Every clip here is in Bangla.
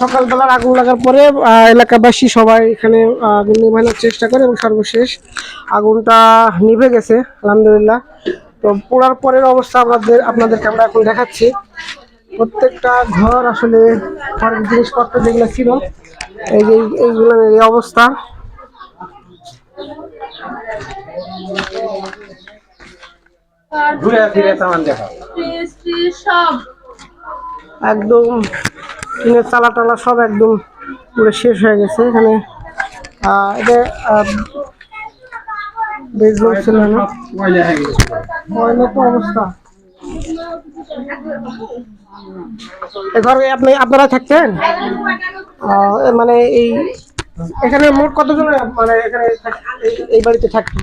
সকালবেলার আগুন লাগার পরে এলাকাবাসী সবাই এখানে আগুন নেভানোর চেষ্টা করে এবং সর্বশেষ আগুনটা নিভে গেছে, আলহামদুলিল্লাহ। তো পোড়ার পরের অবস্থা আপনাদের আপনাদেরকে আমরা এখন দেখাচ্ছি। প্রত্যেকটা ঘর আসলে ঘরের জিনিসপত্র যেগুলো ছিল, এই যে এইগুলোর এই অবস্থা। ঘুরে ফিরে সামান দেখা সব একদম টিনের চালা টালা সব একদম পুরো শেষ হয়ে গেছে এখানে। এটা বেসমেন্ট ছিল না? ময়লা গেছে ময়লা তো অবস্থা। এ ঘরে আপনি আপনারা থাকতেন? আহ, মানে এই এখানে মোট কতজন মানে এখানে এই- এই বাড়িতে থাকতেন?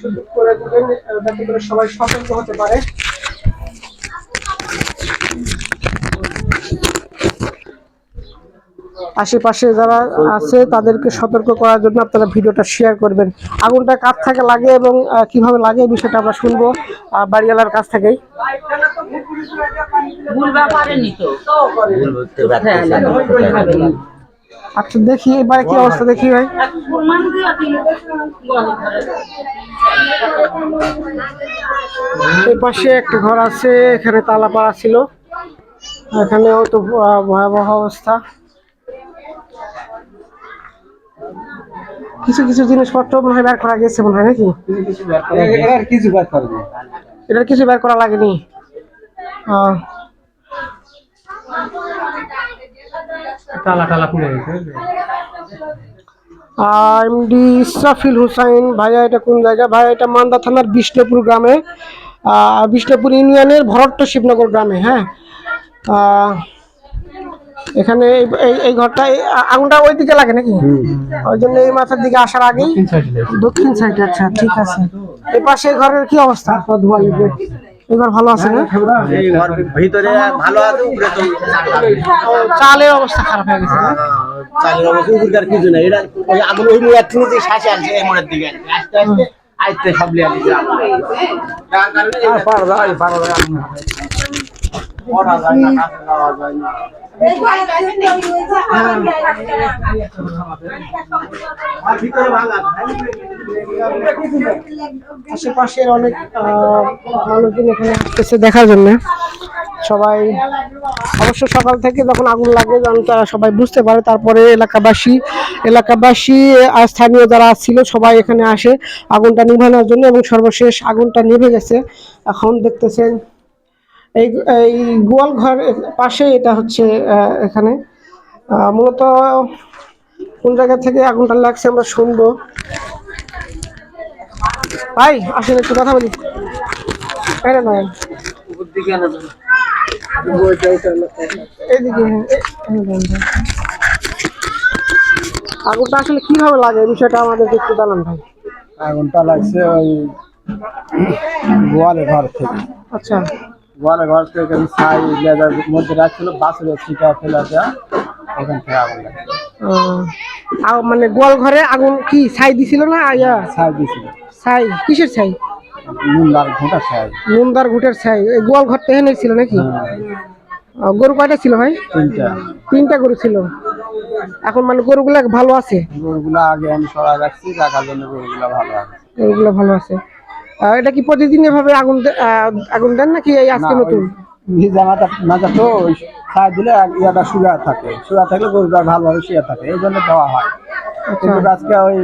সুযোগ করে দেবেন যাতে করে সবাই সতর্ক হতে পারে আশেপাশে যারা আছে তাদেরকে সতর্ক করার জন্য আপনারা ভিডিওটা শেয়ার করবেন। আগুনটা কাছ থেকে লাগে এবং কীভাবে লাগে এই বিষয়টা আমরা শুনব বাড়িওয়ালার কাছ থেকেই। আচ্ছা দেখি এবারে কি অবস্থা দেখি ভাই। এই পাশে একটা ঘর আছে এখানে তালা পাড়া ছিল। এখানেও তো ভয়াবহ অবস্থা। কিছু কিছু জিনিসপত্র মনে হয় বের করা গেছে মনে হয় নাকি? কিছু বাদ করে এটার কিছু বের করা লাগেনি। আহ, টালা টালা পুড়ে গেছে আর এমডি হুসাইন ভাইয়া এটা কোন জায়গা? ভাইয়া এটা মান্দা থানার বিষ্ণুপুর গ্রামে বিষ্ণুপুর ইউনিয়নের ভরট্ট শিবনগর গ্রামে হ্যাঁ। এখানে এই- ঘরটা আগুনটা ওই দিকে লাগে নাকি? ওই জন্য এই মাথার দিকে আসার আগেই দক্ষিণ সাইডে আচ্ছা ঠিক আছে। এই পাশে ঘরের কি অবস্থা? ধোয়া ঘর ভালো আছে না? ভিতরে ভালো আছে উপরে তো চালের অবস্থা খারাপ হয়ে গেছে চালের অবস্থা উপরকার কিছু না এটা ওই আগুন ওই মোড়ের থেকে যে শ্বাসে আসছে এই মোড়ের দিকে। আস্তে আস্তে আইতে সব লিয়ে আসছে আশেপাশের অনেক মানুষজন এখানে আসতেছে দেখার জন্য। সবাই, অবশ্য সকাল থেকে যখন আগুন লাগে যখন তারা সবাই বুঝতে পারে, তারপরে এলাকাবাসী এলাকাবাসী আর স্থানীয় যারা ছিল, সবাই এখানে আসে আগুনটা নিভানোর জন্য এবং সর্বশেষ আগুনটা নিভে গেছে। এখন দেখতেছেন এই এই গোয়াল ঘর পাশে এটা হচ্ছে এখানে। মূলত কোন জায়গা থেকে আগুনটা লাগছে আমরা শুনব। ভাই আসেন একটু কথা বলি। এই নয় এইদিকে হ্যাঁ। আগুনটা আসলে কীভাবে লাগে এই বিষয়টা আমাদের একটু জানান ভাই। আগুনটা লাগছে ওই গোয়ালে ঘর থেকে। আচ্ছা। গোয়ালে ঘর থেকে আমি ছাই লেদার মধ্যে রাখছিল বাসের ছিটা ফেলে দেওয়া ওখান থেকে আগুন আর মানে গোয়াল ঘরে আগুন কি ছাই দিছিল না ইয়া? ছাই দিয়েছিল ছাই কিসের ছাই? নুন লাল ঘোঁটা ছাই। নুনদার ঘুটের ছাই এই গোয়াল ঘরটা এখানে ছিল নাকি? আহ, গরু কয়টা ছিল ভাই? তিনটা। তিনটা গরু ছিল। এখন মানে গরুগুলা ভালো আছে? গরুগুলো আগে আমি সরাই রাখছি রাখার জন্য গরুগুলো ভালো আছে। গরুগুলা ভালো আছে। এটা কি প্রতিদিন এভাবে আগুন আগুন দেন নাকি এই আজকে নতুন? ভিজা মাথা মাথা তো দিলে ইয়াটা থাকে। সুগা থাকলে গরুটা ভালোভাবে শুয়ে থাকে এই জন্য দেওয়া হয়। কিন্তু আজকে ওই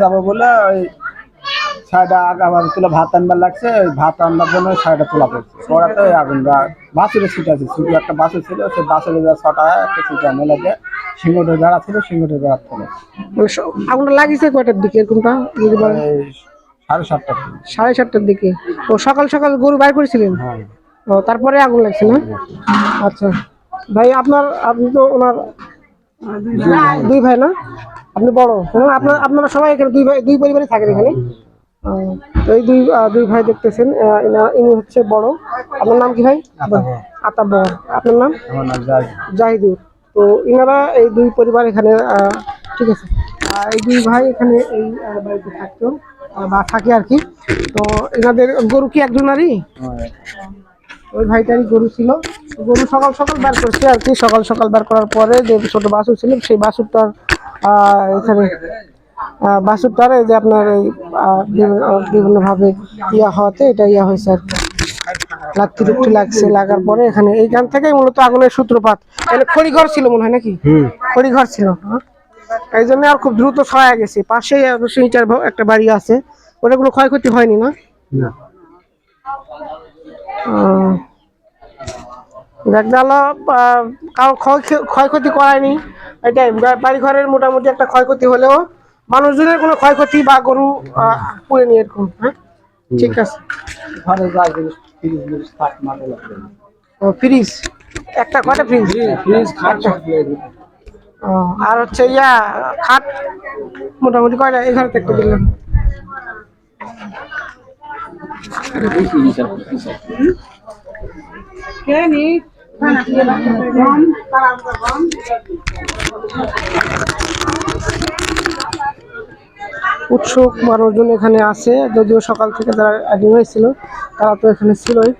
যাব বলে ওই ছাইটা তুলে ভাত আনবার লাগছে ওই ভাত আনবার জন্য ছাইটা তোলা পড়ছে। পড়াতে ওই আগুনটা বাসুরে ছিটা আছে একটা ছিল বাসুরে যা ছটা একটা বেড়া ছিল সিংহটের বেড়া স- আগুনটা লাগিয়েছে কয়টার দিকে এরকমটা সাড়ে সাতটার দিকে। সাড়ে সাতটার দিকে। ও সকাল সকাল গরু বাইর করেছিলেন? হ্যাঁ। ও তারপরে আগুন লাগছে না? আচ্ছা। ভাই আপনার আপনি তো ওনার দুই ভাই না? আপনি বড়। আপনার আপনারা সবাই এখানে দুই ভাই দুই পরিবারে থাকেন এখানে? তো এই দুই দুই ভাই দেখতেছেন ইনি হচ্ছে বড়। আপনার নাম কি ভাই? আতাবর। আপনার নাম। জাহিদুর। তো ইনারা এই দুই পরিবার এখানে ঠিক আছে। এই দুই ভাই এখানে এই বাড়িতে থাকতো। বা থাকে আর কি। তো এনাদের গরু কি একজনারই ওই ভাইটারই গরু ছিল। গরু সকাল সকাল বার করছে আর কি। সকাল সকাল বের করার পরে যে ছোট বাছুর ছিল সেই বাসুরটার এখানে বাসুরটার এই যে আপনার এই বিভিন্নভাবে ইয়া হওয়াতে এটা ইয়া হয়েছে আর কি। লাত্তি টুকটি লাগছে লাগার পরে এখানে এইখান থেকেই মূলত আগুনের সূত্রপাত। এখানে খড়িঘর ছিল মনে হয় নাকি? খড়িঘর ছিল? এই জন্য আর খুব দ্রুত ছড়ায় গেছে। পাশেই ইটার একটা বাড়ি আছে। ওটা কোনো ক্ষয়ক্ষতি হয়নি না? না। আহ, কারও ক্ষয়- ক্ষয়ক্ষতি করায়নি। এটাই বাড়ি ঘরের মোটামুটি একটা ক্ষয়ক্ষতি হলেও মানুষজনের কোনো ক্ষয়ক্ষতি বা গরু আহ, পুড়েনি এরকম হ্যাঁ? ঠিক আছে। ফ্রিজ একটা কটা ফ্রিজ ফ্রিজ আর হচ্ছে ইয়া, খাট মোটামুটি কয়টা? এখানে থেকে দিলাম। উৎসুক মানুষজন এখানে আছে, যদিও সকাল থেকে যারা অ্যাডিং হয়েছিল, তারা তো এখানে ছিলই।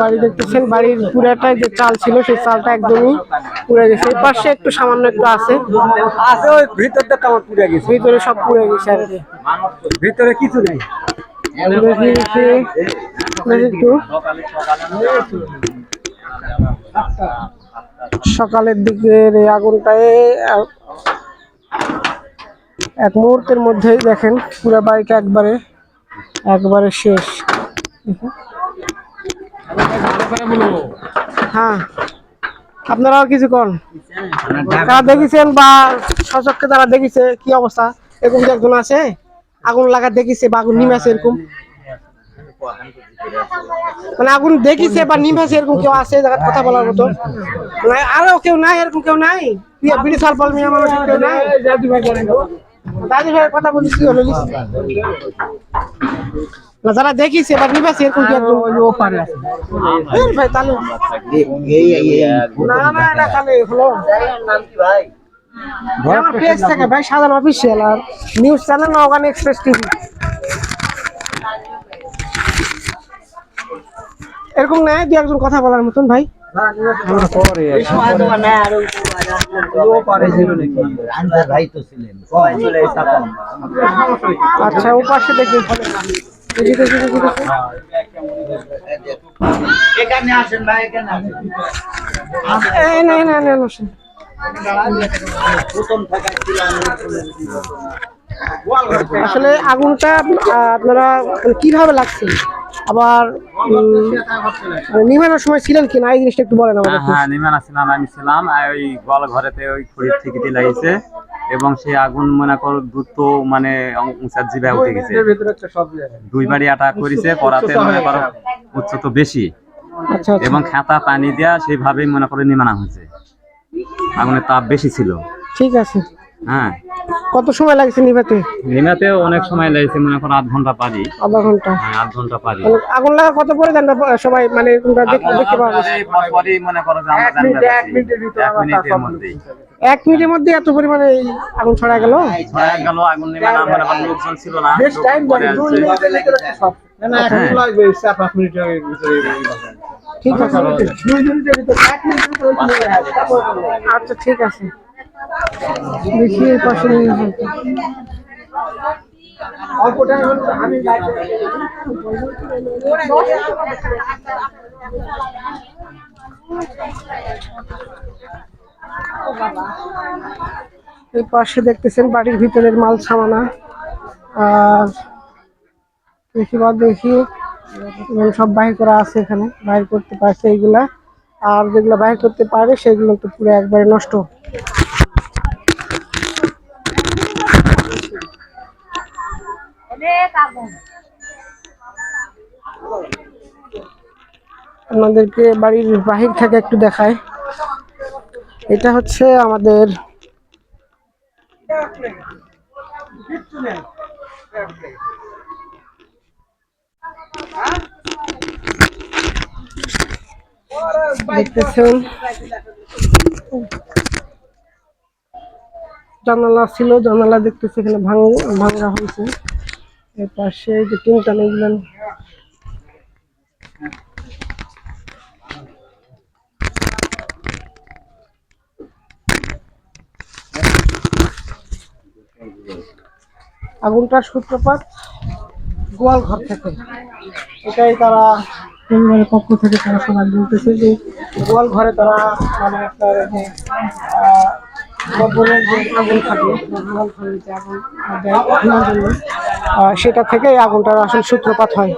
বাড়ি দেখতেছেন বাড়ির পুরাটাই যে চাল ছিল সেই চালটা একদমই পুড়ে গেছে। এই পাশে একটু সামান্য একটু আছে। আছে ওই ভিতরটা তো পুড়ে গেছে? ভিতরে সব পুড়ে গেছে আর কি। ভিতরে কিছু নেই। সকালের দিকের এই আগুনটায় এক মুহূর্তের মধ্যেই দেখেন পুরো বাড়িটা একবারে একবারে শেষ। হ্যাঁ। আপনারাও কিছু কন। তারা দেখেছেন বা সচক্ষে তারা দেখেছে, কি অবস্থা? এরকম কি একজন আছে? আগুন লাগা দেখিছে বা আগুন নিমেছে এরকম? মানে আগুন দেখিছে বা নিমেছে এরকম কেউ আছে? জায়গায় কথা বলার মতো? মানে আরও কেউ নাই, এরকম কেউ নাই? বিড়ি সাল পাল মানুষ, কেউ নাই? দাদি ভাইয়ের কথা বলিস কি হলো? না যারা দেখিছে বা নিমেছে এরকম কি ও পারে আছে। ভাই তাহলে না না না তাহলে হলো। আমার পেজ থেকে ভাই সাধারণ অফিসিয়াল আর news channel Naogaon express TV এরকম নাই দু একজন কথা বলার মতন ভাই। আচ্ছা ও পাশে দেখি। আসলে আগুনটা আপনারা মানে কীভাবে লাগছে? আবার মানে সময় ছিলেন কি না এই জিনিসটা একটু বলেন আমাদের হ্যাঁ নিমান আসলাম আমি ছিলাম আর ওই গল ঘরেতে ওই খড়ির ঠিকিটি লাগিয়েছে। এবং সেই আগুন মনে করো দ্রুত মানে উঁচার জিবায় উঠে গেছে। দুই বাড়ি আটা করেছে পরাতে মনে করো উচ্চ তো বেশি। আচ্ছা আচ্ছা। এবং খাতা পানি দেওয়া সেইভাবেই মনে করে নিমানা হয়েছে। আগুনের তাপ বেশি ছিল। ঠিক আছে। হ্যাঁ। কত সময় লাগছে নিভাতে নিমাতে অনেক সময় লাগছে মনে করো আধ ঘণ্টা পারি। আধা ঘণ্টা। হ্যাঁ আধ ঘণ্টা পারি। আগুন লাগা কত পরে জানতে পা- সবাই মানে তোমরা দেখতে দেখতে পাবে মনে করো যে আমরা পারছি। এক মিনিটের মধ্যেই। এক মিনিটের মধ্যে এত পরিমাণে এই আগুন ছড়া গেল? ছড়ায় গেল আগুন নিমানা মনে করো লোকজন ছিল না বেশ টাইম লাগে দুই। মিনিটের ভিতরে সব না না এখন। লাগবে চার পাঁচ মিনিটের ভিতরে ঠিক আছে। দুই মিনিটের ভিতরে এক মিনিটের ভিতরে যাবে আচ্ছা ঠিক আছে। দেখি এই পাশে নিয়ে এই পাশে দেখতেছেন বাড়ির ভিতরের মাল সামানা। আর দেখি বা দেখি সব বাহির করা আছে এখানে বাহির করতে পারছে এইগুলা। আর যেগুলো বাহির করতে পারে সেগুলো তো পুরো একবারে নষ্ট। আপনাদেরকে বাড়ির বাহির থেকে একটু দেখায়। এটা হচ্ছে আমাদের দেখতেছেন। জানালা ছিল, জানালা দেখতেছি এখানে ভাঙ ভাঙা হয়েছে। এর পাশে যে টিনটা আগুনটার সূত্রপাত গোয়াল ঘর থেকে। এটাই তারা পরিবারের পক্ষ থেকে তারা সবাই বলতেছে যে গোয়াল ঘরে তারা মানে যে আগুন থাকে, গোয়াল ঘরে যে আগুন দেয় জন্য। সেটা থেকে আগুনটার আসল সূত্রপাত হয়।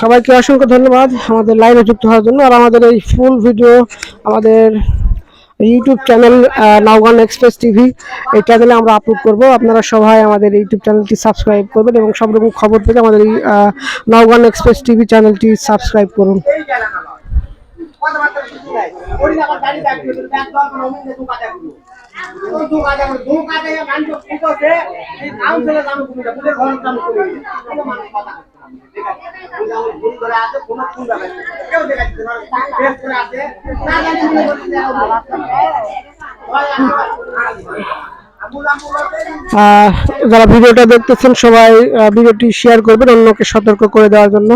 সবাইকে অসংখ্য ধন্যবাদ আমাদের লাইভে যুক্ত হওয়ার জন্য। আর আমাদের এই ফুল ভিডিও আমাদের YouTube channel Naogaon express TV এই চ্যানেলে আমরা আপলোড করব। আপনারা সবাই আমাদের ইউটিউব চ্যানেলটি সাবস্ক্রাইব করবেন এবং সব রকম খবর পেতে আমাদের এই নাওগান এক্সপ্রেস টিভি চ্যানেলটি সাবস্ক্রাইব করুন। আহ, যারা ভিডিওটা দেখতেছেন সবাই ভিডিওটি শেয়ার করবেন, অন্যকে সতর্ক করে দেওয়ার জন্য।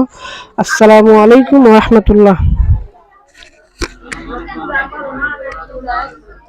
আসসালামু আলাইকুম রহমতুল্লাহ।